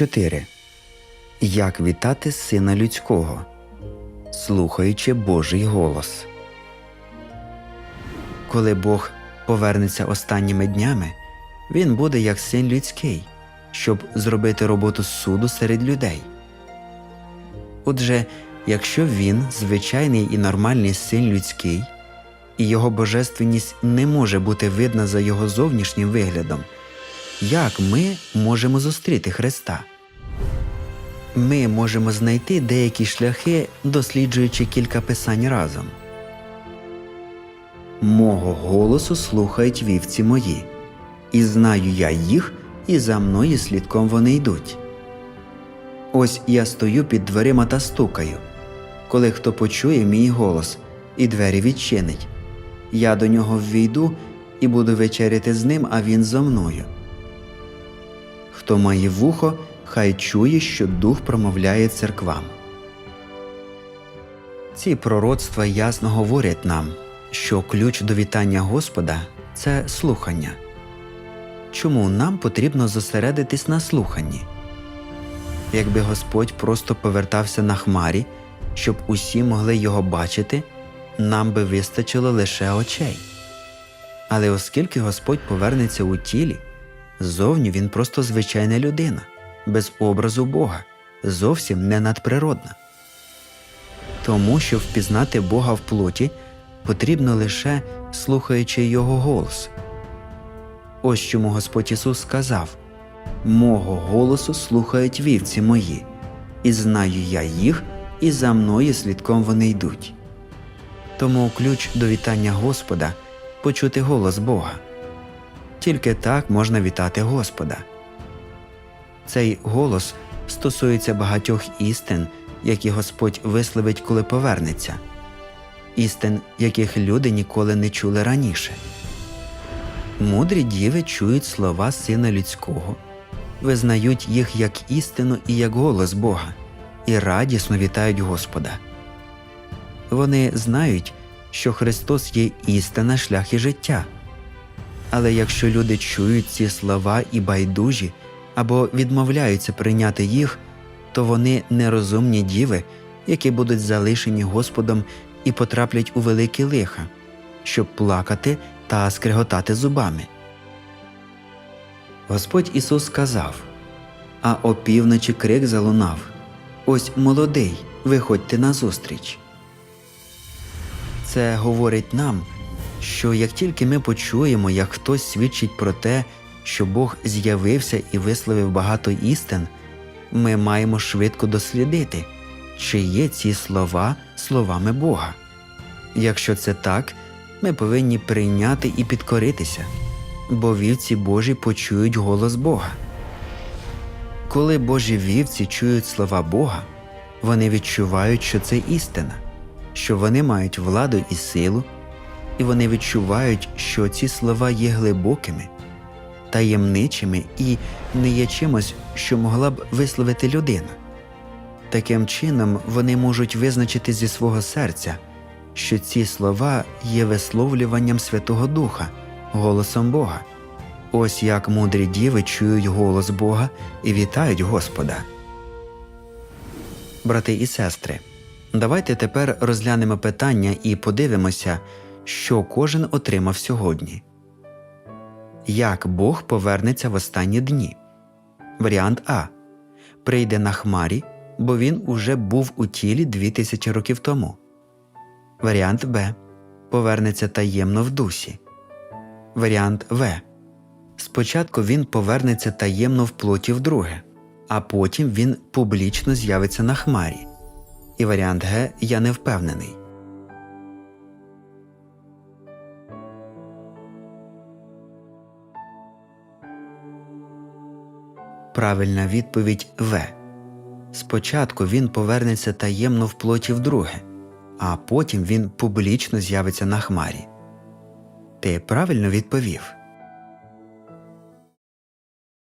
4. Як вітати Сина Людського, слухаючи Божий голос. Коли Бог повернеться останніми днями, він буде як син людський, щоб зробити роботу суду серед людей. Отже, якщо він звичайний і нормальний син людський, і його божественність не може бути видна за його зовнішнім виглядом, як ми можемо зустріти Христа? Ми можемо знайти деякі шляхи, досліджуючи кілька писань разом. Мого голосу слухають вівці мої, і знаю я їх, і за мною слідком вони йдуть. Ось я стою під дверима та стукаю. Коли хто почує мій голос, і двері відчинить, я до нього ввійду і буду вечеряти з ним, а він зо мною. Хто має вухо, хай чує, що дух промовляє церквам. Ці пророцтва ясно говорять нам, що ключ до вітання Господа це слухання. Чому нам потрібно зосередитись на слуханні? Якби Господь просто повертався на хмарі, щоб усі могли його бачити, нам би вистачило лише очей. Але оскільки Господь повернеться у тілі, зовні він просто звичайна людина, без образу Бога, зовсім не надприродна. Тому, щоб впізнати Бога в плоті, потрібно лише слухаючи Його голос. Ось чому Господь Ісус сказав Мого голосу слухають вівці мої, і знаю я їх, і за мною слідком вони йдуть. Тому ключ до вітання Господа почути голос Бога. Тільки так можна вітати Господа. Цей голос стосується багатьох істин, які Господь висловить, коли повернеться, істин, яких люди ніколи не чули раніше. Мудрі діви чують слова Сина Людського, визнають їх як істину і як голос Бога, і радісно вітають Господа. Вони знають, що Христос є істина, шлях і життя. Але якщо люди чують ці слова і байдужі або відмовляються прийняти їх, то вони нерозумні діви, які будуть залишені Господом і потраплять у великі лиха, щоб плакати та скреготати зубами. Господь Ісус сказав А опівночі крик залунав Ось молодий, виходьте назустріч. Це говорить нам, що як тільки ми почуємо, як хтось свідчить про те, що Бог з'явився і висловив багато істин, ми маємо швидко дослідити, чи є ці слова словами Бога. Якщо це так, ми повинні прийняти і підкоритися, бо вівці Божі почують голос Бога. Коли Божі вівці чують слова Бога, вони відчувають, що це істина, що вони мають владу і силу, і вони відчувають, що ці слова є глибокими, таємничими і не є чимось, що могла б висловити людина. Таким чином вони можуть визначити зі свого серця, що ці слова є висловлюванням Святого Духа, голосом Бога. Ось як мудрі діви чують голос Бога і вітають Господа. Брати і сестри, давайте тепер розглянемо питання і подивимося, що кожен отримав сьогодні. Як Бог повернеться в останні дні? Варіант А. Прийде на хмарі, бо він уже був у тілі дві тисячі років тому. Варіант Б. Повернеться таємно в дусі. Варіант В. Спочатку він повернеться таємно в плоті вдруге, а потім він публічно з'явиться на хмарі. І варіант Г я не впевнений. Правильна відповідь В. Спочатку він повернеться таємно в плоті вдруге, а потім він публічно з'явиться на хмарі. Ти правильно відповів.